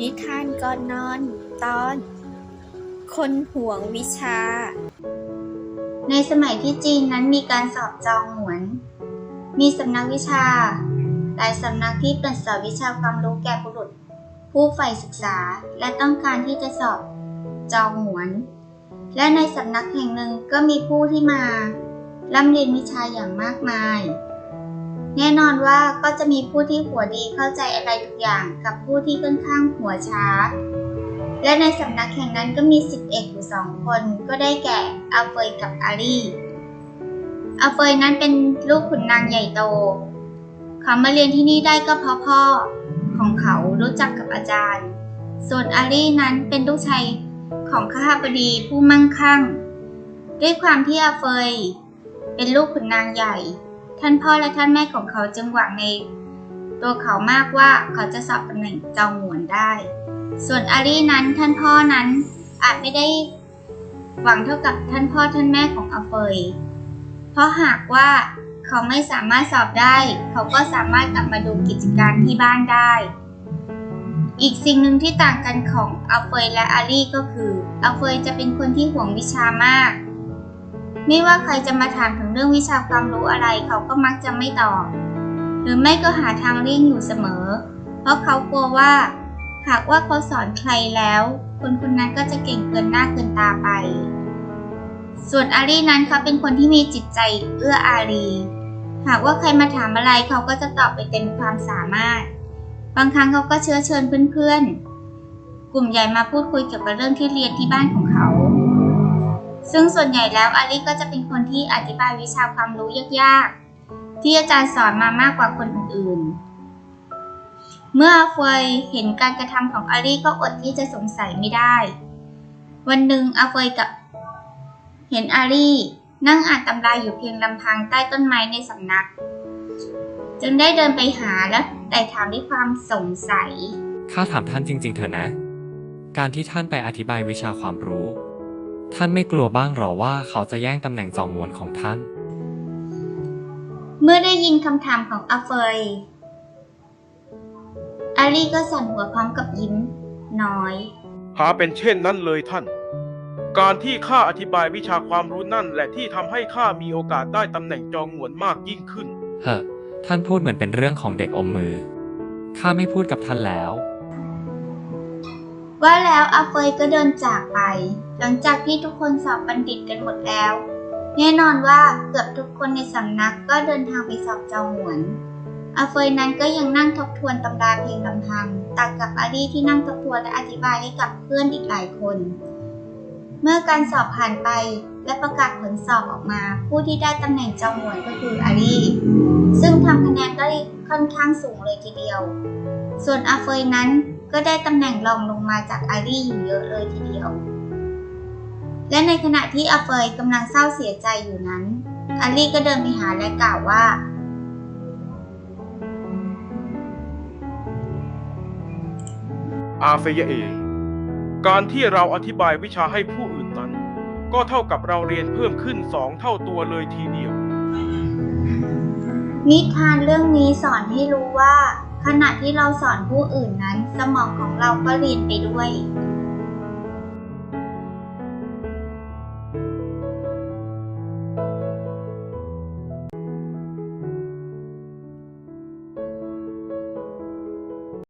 นิทานก่อนนอนตอน คนห่วงวิชา ในสมัยที่จีนนั้นมีการสอบจองหวน มีสำนักวิชา หลายสำนักที่เปิดสอนวิชาความรู้แก่บุรุษ ผู้ใฝ่ศึกษาและต้องการที่จะสอบจองหวน และในสำนักแห่งหนึ่งก็มีผู้ที่มาร่ำเรียนวิชาอย่างมากมาย แน่นอนว่าก็จะมีผู้ที่หัวดีเข้าใจอะไรทุกอย่างกับผู้ที่ค่อนข้างหัวช้า และในสำนักแห่งนั้นก็มีสิทธิเอกอยู่สองคนก็ได้แก่อาเฟยกับอาลีอาเฟยนั้นเป็นลูกขุนนางใหญ่โต เขามาเรียนที่นี่ได้ก็เพราะพ่อของเขารู้จักกับอาจารย์ ส่วนอาลีนั้นเป็นลูกชายของข้าบดีผู้มั่งคั่ง ด้วยความที่อาเฟยเป็นลูกขุนนางใหญ่ ท่านพ่อและท่านแม่ของเขาจึงหวังใน ตัวเขามากว่าเขาจะสอบตำแหน่งจองหวนได้ ส่วนอาลีนั้นท่านพ่อนั้นอาจไม่ได้หวังเท่ากับท่านพ่อท่านแม่ของอเฟย เพราะหากว่าเขาไม่สามารถสอบได้ เขาก็สามารถกลับมาดูกิจการที่บ้านได้ อีกสิ่งหนึ่งที่ต่างกันของอเฟยและอาลีก็คืออเฟยจะเป็นคนที่ห่วงวิชามาก ไม่ว่าใครจะมาถามถึงเรื่องวิชาความรู้อะไรเขาก็มักจะไม่ตอบ หรือไม่ก็หาทางเลี่ยงอยู่เสมอ เพราะเขากลัวว่า หากว่าเขาสอนใครแล้ว คนคนนั้นก็จะเก่งเกินหน้าเกินตาไป ส่วนอารีนั้นเขาเป็นคนที่มีจิตใจเอื้ออารี หากว่าใครมาถามอะไรเขาก็จะตอบไปเต็มความสามารถ บางครั้งเขาก็เชื้อเชิญเพื่อนๆ กลุ่มใหญ่มาพูดคุยเกี่ยวกับเรื่องที่เรียนที่บ้านของเขา ซึ่งส่วนใหญ่แล้วอาลีก็จะเป็นคนที่อธิบายวิชาความรู้ยากๆ ที่อาจารย์สอนมามากกว่าคนอื่นๆ เมื่อเฟยเห็นการกระทำของอาลีก็อดที่จะสงสัยไม่ได้ วันหนึ่งอาเฟยกับเห็นอาลีนั่งอ่านตำราอยู่เพียงลำพังใต้ต้นไม้ในสำนัก จึงได้เดินไปหาและไต่ถามด้วยความสงสัย ข้าถามท่านจริง ๆ เถอะนะ การที่ท่านไปอธิบายวิชาความรู้ ท่านไม่กลัวบ้างหรอว่าเขาจะแย่งตำแหน่งจองหวนของท่าน เมื่อได้ยินคำถามของอาเฟย อาลีก็สั่นหัวพร้อมกับยิ้ม น้อย หาเป็นเช่นนั้นเลยท่าน การที่ข้าอธิบายวิชาความรู้นั่นแหละที่ทำให้ข้ามีโอกาสได้ตำแหน่งจองหวนมากยิ่งขึ้น เฮ้อท่านพูดเหมือนเป็นเรื่องของเด็กอมมือ ข้าไม่พูดกับท่านแล้ว ว่าแล้วอาเฟยก็เดินจากไป หลังจากที่ทุกคนสอบบัณฑิตกันหมดแล้ว แน่นอนว่าเกือบทุกคนในสำนักก็เดินทางไปสอบจองหวนอาเฟยนั้นก็ยังนั่งทบทวนตำราเพียงลำพังต่างกับอาลีที่นั่งทบทวนและอธิบายให้กับเพื่อนอีกหลายคน เมื่อการสอบผ่านไปและประกาศผลสอบออกมา ผู้ที่ได้ตำแหน่งจองหวนก็คืออาลีซึ่งทำคะแนนได้ค่อนข้างสูงเลยทีเดียว ส่วนอาเฟยนั้นก็ได้ตำแหน่งรองลงมาจากอาลีอยู่เยอะเลยทีเดียว และในขณะที่อาเฟยกำลังเศร้าเสียใจอยู่นั้นอาลีก็เดินไปหาและกล่าวว่า อาเฟยเอการที่เราอธิบายวิชาให้ผู้อื่นนั้น ก็เท่ากับเราเรียนเพิ่มขึ้นสองเท่าตัวเลยทีเดียว นิทานเรื่องนี้สอนให้รู้ว่า ขณะที่เราสอนผู้อื่นนั้น สมองของเราก็เรียนไปด้วย